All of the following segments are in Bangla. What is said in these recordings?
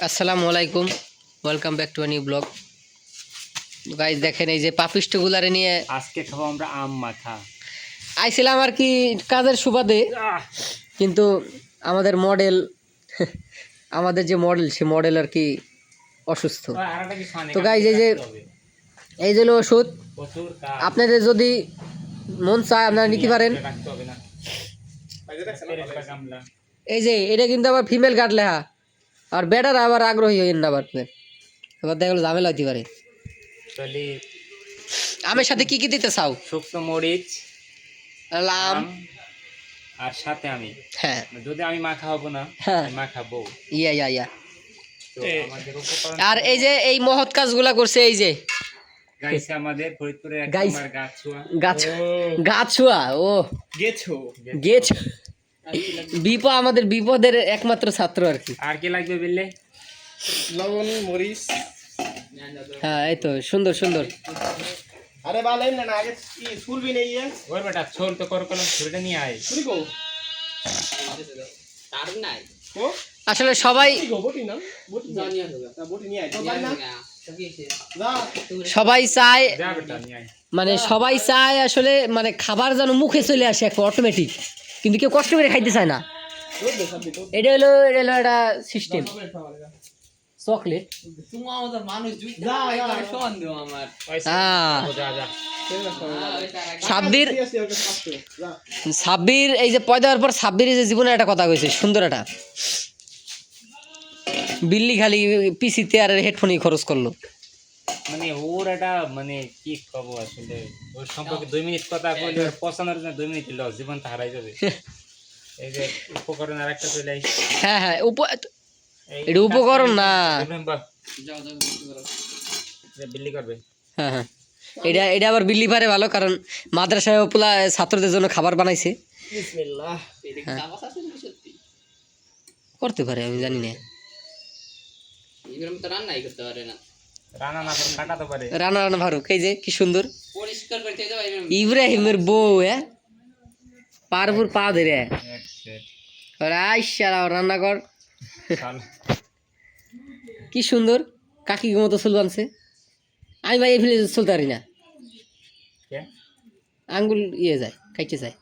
আসসালামু আলাইকুম। Welcome back to new blog guys দেখেন এই যে পাপিষ্টগুলারে নিয়ে আজকে খাব আমরা আম মাখা। আইছিলাম আর কি কাজের সুবাদে কিন্তু আমাদের মডেল আমাদের যে মডেল সে মডেল আর কি অসুস্থ। তো গাইজ এই যে- এই যে ওষুধ আপনাদের যদি মন চায় আপনারা নিতে পারেন। এই যে এটা কিন্তু আবার ফিমেল কাট লেখা। আর বেটার আবার আগ্রহী হইন না আবার এবার দেখা গেলো ঝামেলা হতে পারে। তাহলে আমের সাথে কি কি দিতে চাও? শুকনো মরিচ লাম। আর সাথে আমি। হ্যাঁ। যদি আমি মাখা হব না হ্যাঁ। মাখাবো ইয়া ইয়া ইয়া। আর এই যে এই মহৎ কাজগুলা করছে এই যে। আমাদের ফরিদপুরের এক গাছুয়া। গাছ গাছুয়া ও। গেছো। গেছ বিপ আমাদের বিপদের একমাত্র ছাত্র আর কি। আর কি লাগবে বললে? লবণ মরিচ। হ্যাঁ এই তো সুন্দর সুন্দর। আরে বালেন না আগে কি ফুলবি নেই ইয়ে ওর বেটা ছোল তো কর কলম ছুরিটা নিয়ে আয়। তুই কো? ও আসলে সবাই বটি না বটি না বটি নিয়ে আয়। তো বান না সবাই চায় যা বেটা নিয়ে আয়। মানে সবাই চায় আসলে মানে খাবার যেন মুখে চলে আসে একটা অটোমেটিক কিন্তু কেউ কষ্ট করে খাইতে চায় না। এটা হলো এটা হলো একটা সিস্টেম চকলেট হ্যাঁ। যা সাব্বির সাব্বির এই যে পয়দা হওয়ার পর সাব্বির এই যে জীবনে একটা কথা কইছে সুন্দর একটা। বিল্লি খালি পিসিতে আর হেডফোনই খরচ করল। মানে ওর একটা মানে কি কব আসলে ওর সম্পর্কে দুই মিনিট কথা বলে ওর পছন্দের জন্য দুই মিনিট লস জীবনটা হারাই যাবে। এই যে উপকরণ আর একটা চলে আইস হ্যাঁ হ্যাঁ উপ এটা উপকরণ না। বিল্লি করবে। হ্যাঁ হ্যাঁ। এটা এটা আবার বিল্লি পারে ভালো কারণ মাদ্রাসায় ওপলা ছাত্রদের জন্য খাবার বানাইছে। বিসমিল্লাহ। করতে পারে আমি জানি না। রান্না না করে কাটাতে পারে রানা রানা ফারুক এই যে কি সুন্দর। ইব্রাহিমের বউ হ্যাঁ? পারপুর পা ধরে। এক set, আইসারা রান্না কর। শাল। কি সুন্দর কাকি মতো চুল বানছে। আমি ভাই এই ফেলে চলতে পারি না। আঙ্গুল ইয়ে যায় খাইতে যায়।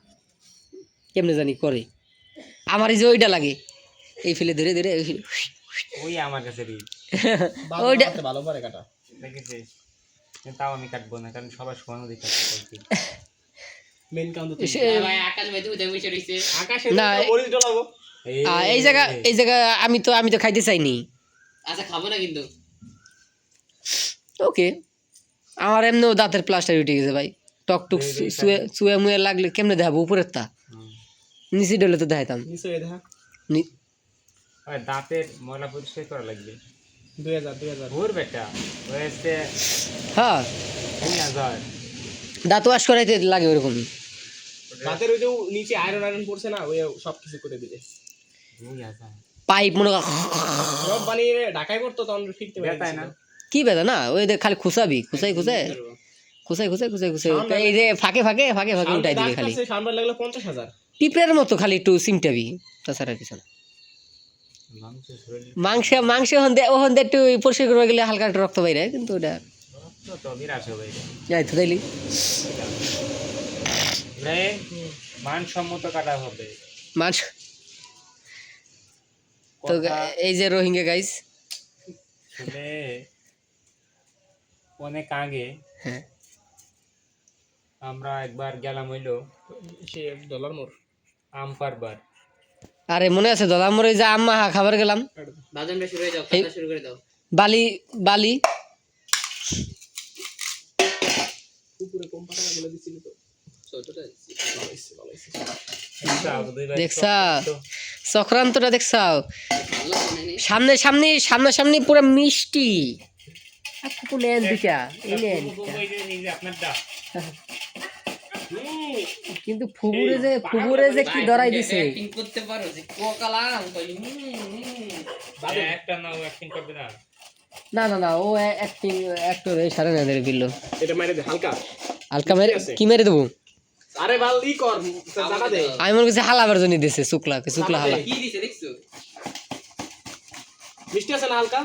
কেমনে জানি করে। আমার এই যে ওইটা লাগে। এই ফেলে ধরে ধরে ওই আমার কাছে রি। ওইটা ভালো পারে কাটা। তাও আমি কাটবো না কারণ সবার সমান অধিকার আছে বলছি। কাউন্ট তো সে- আকাশে না, তো মরিচ ডলাবো এই জায়গা এই জায়গা আমি তো আমি তো খাইতে চাইনি। আচ্ছা খাব না কিন্তু। ওকে। আমার এমনিও দাঁতের প্লাস্টার উঠে গেছে ভাই। টক টুক চুয়ে মুয়ে লাগলে কেমনে দেখাবো উপরের তা নিচে ডলে তো দেখাইতাম। দাঁতের ময়লা পরিষ্কার করা লাগবে। হ্যাঁ। দাঁত ওয়াশ করাইতে লাগে ওরকমই রাতের ওই যে নিচে আয়রন আয়রন পড়ছে না ওই সব কিছু করে দিলে পাইপ মনে কর সব বানিয়ে ঢাকায় করতো তখন ফিরতে পারে না? কি বেদা না? ওই দেখ খালি খুসাবি খুসাই খুসাই। খুসাই খুসাই খুসাই খুসাই। এই যে ফাঁকে ফাঁকে ফাঁকে ফাঁকে উঠাই দিবে খালি। সামনে লাগল পঞ্চাশ হাজার। পিঁপড়ের মতো খালি একটু সিমটাবি তাছাড়া কিছু না। মাংস মাংস দিয়ে ওখান দিয়ে একটু পরিষ্কার করে গেলে হালকা একটু রক্ত বাইরে কিন্তু ওটা। যাই তো তাইলি। মানসম্মত কাটা হবে মাংস তো এই যে রোহিঙ্গা গাইস অনেক আগে হ্যাঁ। আমরা একবার গেলাম হইল সে ডলার মোর আম পারবার। আরে মনে আছে দাদা ওই যে আম্মা খাবার গেলাম বালি বালি। উপরে কম পাটা বলে দিছিল তো? ছোটটা দিচ্ছি। ভালো হইছে, ভালো হইছে। দেখছা? চক্রান্তটা দেখছাও। সামনে সামনে সামনে সামনে পুরো মিষ্টি। আর কুকু নেন দুইটা এই নেন দুইটা। আপনার দা কিন্তু ফুবুরে যে ফুবুরে যে কি ধরাই দিছে। করতে পারো যে কোকালাম একটা নাও অ্যাক্টিং করবে না। না না না ও অ্যাক্টিং অ্যাক্টর এই সাড়ে না বিল্লো এটা মাইরে দে হালকা। হালকা মেরে কি মেরে দেবো? আরে বাল ই কর জানা দে। আমি মনে করছি হালাবার জন্য দিছে শুক্লা শুক্লা হালা। কি দিছে দেখছ? মিষ্টি আছে না হালকা?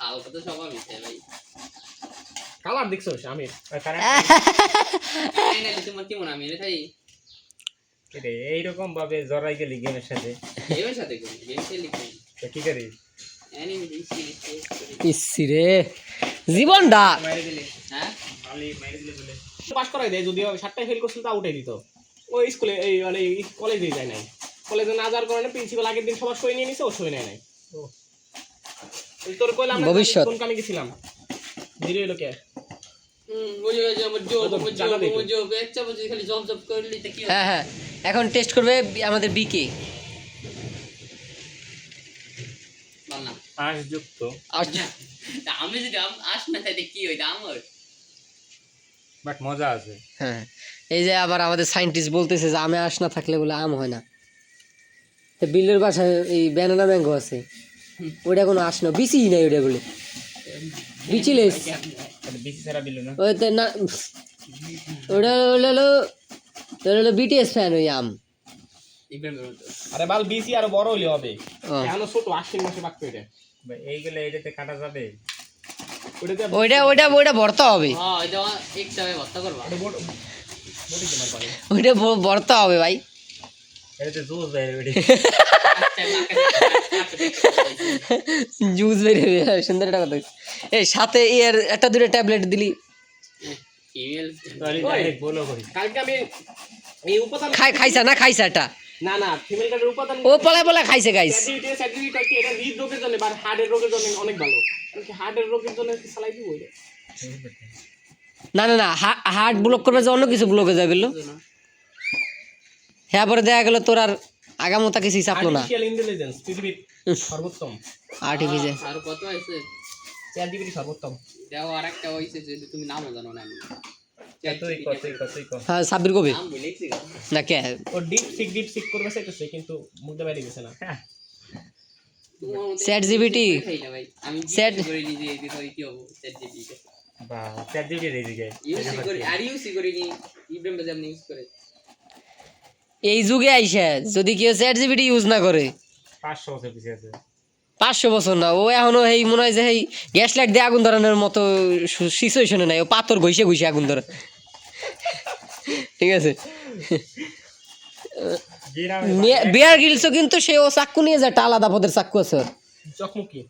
হালকা তো সবার মিশে ভাই। কালার দেখছ? আমি রে এইরকম ভাবে জড়াই গেলি গেমের সাথে? গেমের সাথে গেম খেলি কি? করি? জীবনটা। হ্যাঁ? খালি মাইরে দিলি বলে। পাস করাই দেয় যদি সাতটায় ফেল করছিল তা উঠে দিত। ওই স্কুলে এই মানে কলেজে যায় নাই। কলেজে না যাওয়ার কারণে প্রিন্সিপাল আগের দিন সবার সই নিয়ে নিছে ও সই নেয় নাই। তোর কইলাম ভবিষ্যৎ। কোন গেছিলাম? এলো কে? হ্যাঁ হ্যাঁ এখন টেস্ট করবে আমাদের বিকে বল না। পাঁচ যুক্ত আচ্ছা তা আমি যদি আস না তাইলে কি হইতো আমার? বাট মজা আছে। হ্যাঁ এই যে আবার আমাদের সায়েন্টিস্ট বলতেছে যে আমে আস না থাকলে বলে আম হয় না। তো বিলের বাসায় এই ব্যানানা ম্যাঙ্গো আছে। ওইটা কোনো আস না বিচি নাই ওইটা বলে। বিচিলেস। ওই তো না ওটা হলো হলো বিটিএস ফ্যান ওই আম। আরে বাল বিসি আরও বড় হইলে হবে। এখনও ছোট আশ্বিন মাসে পাকতে এটা ভাই, এইগুলো এটাতে কাটা যাবে। ওইটা ওইটা ওইটা ভর্তা হবে। হ্যাঁ ওইটা ভর্তা হবে ভাই। এটাতে জুস বেরিয়ে জুস বেরিয়ে যাবে, সুন্দর একটা কথা এই সাথে এর একটা দুটো ট্যাবলেট দিলি। ইমেল ডাইরেক্ট বলো করি কালকে আমি এই উপাদান খাই খাইছা না? খাইছা এটা না না ফিমেল কার্ডের উপাদান ও পলায় পলায় খাইছে গাইস এটা রোগের জন্য বা হার্টের রোগের জন্য অনেক ভালো। হার্টের রোগের জন্য কি সালাই দিব না না না হার্ট ব্লক করবে যে অন্য কিছু ব্লক হয়ে যাবে বলল হ্যাঁ পরে দেখা গেল তোর আর আগামতা কিছুই চাপলো না। আর্টিফিশিয়াল ইন্টেলিজেন্স পৃথিবীর সর্বোত্তম। আর্টিফিশিয়াল আর কত হয়েছে? চ্যাট জিপিটি সর্বোত্তম। দেও আর একটা যে তুমি নামও জানো না আমি হ্যাঁ সাব্বির না কে? ও ডিপ সিক ডিপ সিক করবে চাইতেছে কিন্তু মুখে বাইরে গেছে না। Chat GPT ভাই আমি Chat- জিজ্ঞেস করে নিজে এই তো কি হব চ্যাট জিপিটি বা চার দিকে রেডি যায় ইউজ করি আর ইউজ করিনি। ইব্রাহিম বাজার ইউজ করে এই যুগে আইসা যদি কেউ চ্যাট জিবিটি ইউজ না করে। পাঁচশো বছর পিছিয়ে আছে। পাঁচশো বছর না ও এখনও এই মনে হয় যে এই গ্যাস লাইট দিয়ে আগুন ধরানোর মতো সিচুয়েশনে নাই। ও পাথর ঘষে ঘষে আগুন ধরে। ঠিক আছে? বেয়ার গিলসও কিন্তু সে ও চাক্কু নিয়ে যায় একটা আলাদা পদের চাক্কু আছে ওর। চকমুকি।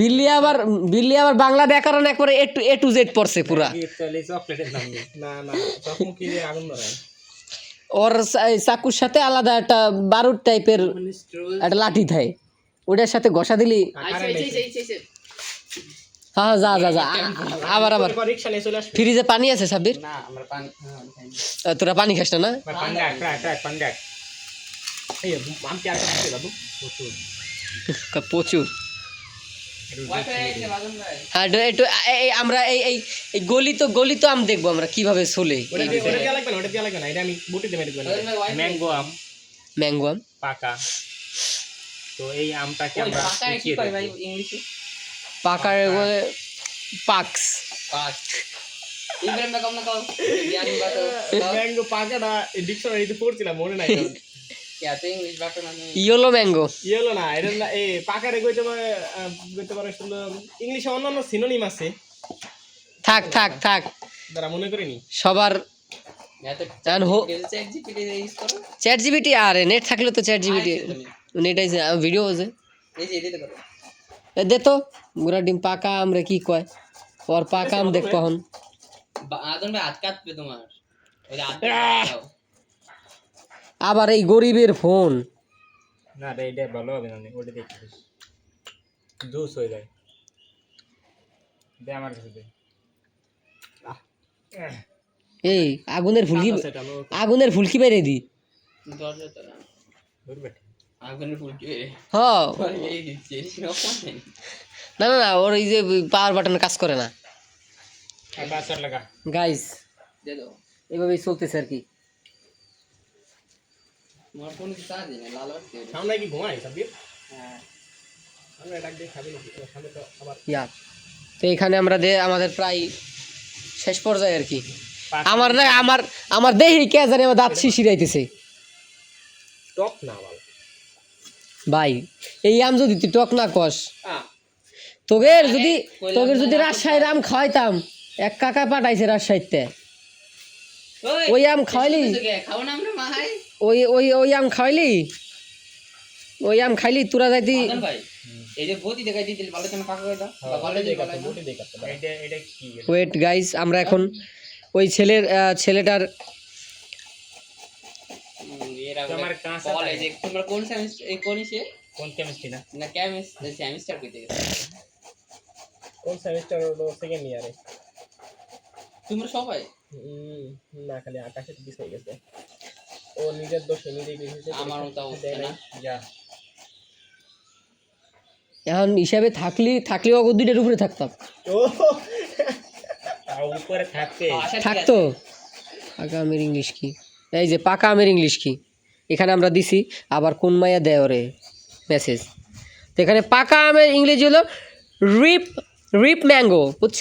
বিল্লি আবার বিল্লি আবার বাংলা ব্যাকরণ একবারে A to A to Z পড়ছে পুরা। ওর চাকুর সাথে আলাদা একটা বারুদ টাইপের একটা লাঠি থাকে। ওটার সাথে ঘষা দিলি। হ্যাঁ যা যা যা আবার আবার। ফ্রিজে পানি আছে সাব্বির? না আমরা পানি হ্যাঁ, তোরা পানি খাস না? প্রচুর। হ্যাঁ আমরা এই এই গলি তো গলি তো আম দেখব আমরা কীভাবে চলে ম্যাঙ্গো আম ম্যাঙ্গো আম। পাকা। তো এই আমটাকে আমরা ইংলিশে? পাকার বলে পাক্স। পাক। ইব্রাহিম ভাই কম না কও ম্যাঙ্গো পাকাটা ডিকশনারিতে পড়ছিলাম মনে নাই ইয়েলো ম্যাঙ্গো। ইয়েলো না এটা না এই পাকারে কইতে পারে কইতে পারে শুনলো ইংলিশে অন্যান্য সিনোনিম আছে। থাক থাক থাক। যারা মনে করিনি সবার এখন চ্যাট জিবিটি আর নেট থাকলে তো চ্যাট জিবিটি নেট ভিডিও আছে। দে তো গুড়া ডিম পাকা আমরা কি কয়? ওর পাকা আম দেখ কখন। বাজন ভাই তোমার। আবার এই গরিবের ফোন। না রে এটা ভালো হবে না ওটা দেখিস জুস হয়ে যায়। দে আমার কাছে দে। এই আগুনের ফুলকি আগুনের ফুলকি বাইরে দি। না। না না না ওর এই যে পাওয়ার বাটন কাজ করে না। গাইস দে দাও। এভাবেই চলতেছে আর কি। তোমার ফোন কি চার্জ নেই লাল বাতি সামনে কি ঘুমাই সাবির হ্যাঁ। আমরা ডাক দিয়ে খাবি সামনে তো আবার ইয়া। তো এখানে আমরা দে আমাদের প্রায় শেষ পর্যায়ে আর কি। আমার না আমার আমার দেহি কে জানে আমার দাঁত শিশিরাইতেছে টক না ভাই এই আম যদি তুই টক না কস তোকে যদি তোকে যদি রাজশাহীর আম খাওয়াইতাম এক কাকা পাঠাইছে রাজশাহীতে। ওই আম খাওয়াইলি? খাও না আমরা মাহাই। ওই ওই ওই আম খাওয়াইলি? ওই আম খাইলি তোরা যাইতি ওয়েট গাইস আমরা এখন ওই ছেলের ছেলেটার কোন সেমিস্টার হলো সেকেন্ড ইয়ারে তোমরা সবাই? না খালি আকাশে পিস গেছে। ও নিজের দোষে নিজেই বের হয়েছে আমার মতো দেয় না। যা। এখন হিসাবে থাকলি থাকলেও অগো দুইটার উপরে থাকতাম। উপরে থাকতে। আচ্ছা, থাকতো। পাকা আমের ইংলিশ কি? এই যে পাকা আমের ইংলিশ কি? এখানে আমরা দিছি আবার কোন মাইয়া দেয় ওরে? মেসেজ। তো এখানে পাকা আমের ইংরেজি হলো রিপ রিপ ম্যাঙ্গো বুঝছ?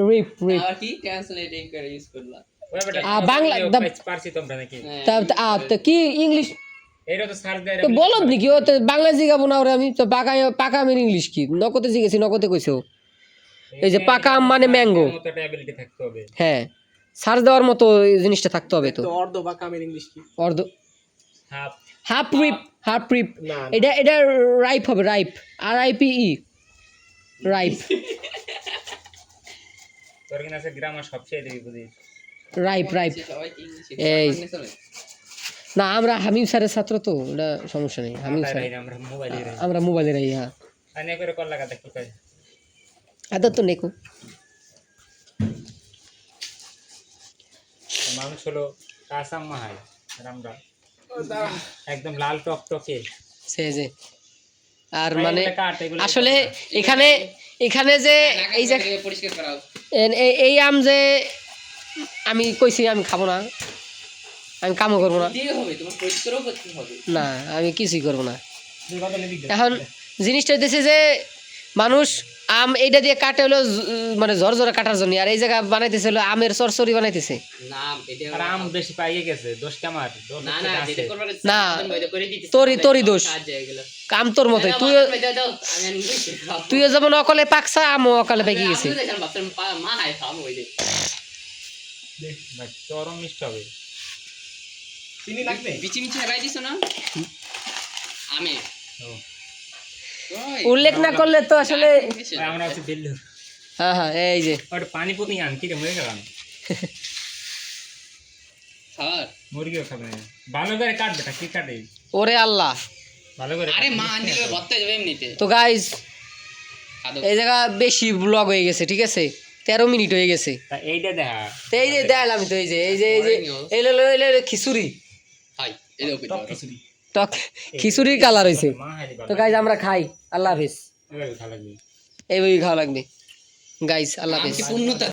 রিপ রিপ। কি? ট্রান্সলেটিং করে ইউজ করলা ওই বেটা আ, বাংলা- পারছি, তোমরা নাকি। হ্যাঁ, কি ইংলিশ? তো বলো নাকি ও তো বাংলা জিগাবো না ওরে আমি তো পাকা পাকা আমের ইংলিশ কি? নকতে জিগেছি নকতে কইছো এই যে পাকা আম মানে ম্যাঙ্গো। হ্যাঁ সার্চ দেওয়ার মতো জিনিসটা থাকতে হবে তো। অর্ধ ইংলিশ কি? অর্ধ half. Half rip half rip. এটা এটা রাইপ হবে ripe R I P E ripe তোর কিনা গ্রামার সবচেয়ে দিবি বুঝিস। রাইপ রাইপ এই। না আমরা হামিম স্যারের ছাত্র তো এটা সমস্যা নেই হামিম স্যার। আমরা মোবাইলে এই হ্যাঁ। আদর তো নেকো। মানুষ হলো কাঁচা মাহাই আমরা একদম লাল টক টকে। সে যে আর মানে আসলে এখানে এখানে যে এই যে পরিষ্কার করা এই- এই আম যে আমি কইছি আমি খাব না। আমি কামও করব না। দিতে হবে তোমার পরিষ্কারও করতে হবে। না আমি কিছুই করব না। এখন জিনিসটা হইতেছে যে মানুষ আম এইটা দিয়ে কাটে হলো মানে ঝরঝরে কাটার জন্য। আর এই জায়গা বানাইতেছে হলো আমের চরচরি বানাইতেছে। না আম বেশি পাইয়ে গেছে তোরই- তোরই দোষ। কাম তোর দাও, তুই আমি। তুইও যেমন অকলে পাকছা আমও অকালে পেকে গেছে। চরম মিষ্টি হবে। চিনি লাগবে? বিচি মিচি হেলাই দিছো না? আমি। উল্লেখ না করলে তো আসলে আমরা হচ্ছে হ্যাঁ হ্যাঁ এই যে। ওটা পানি পুনি আন কি রে মরে গেলাম। মুরগিও খাবে ভালো করে কাট বেটা কি কাটে? ওরে আল্লাহ। ভালো করে আরে মা ভর্তা যাবে এমনিতে। তো গাইজ এই জায়গা বেশি ব্লগ হয়ে গেছে ঠিক আছে? তেরো মিনিট হয়ে গেছে। এইটা দেখা। এই যে দেখালাম তো এই যে এই যে এই যে এই লো লো- এই লো- খিচুড়ি। হাই, এই দেখো, টক দেখো। খিচুড়ি। টক খিচুড়ির কালার হয়েছে। তো গাইজ আমরা খাই। আল্লাহ হাফিজ। এইভাবে খাওয়া লাগবে। গাইজ আল্লাহ হাফিজ। কি পূর্ণতা।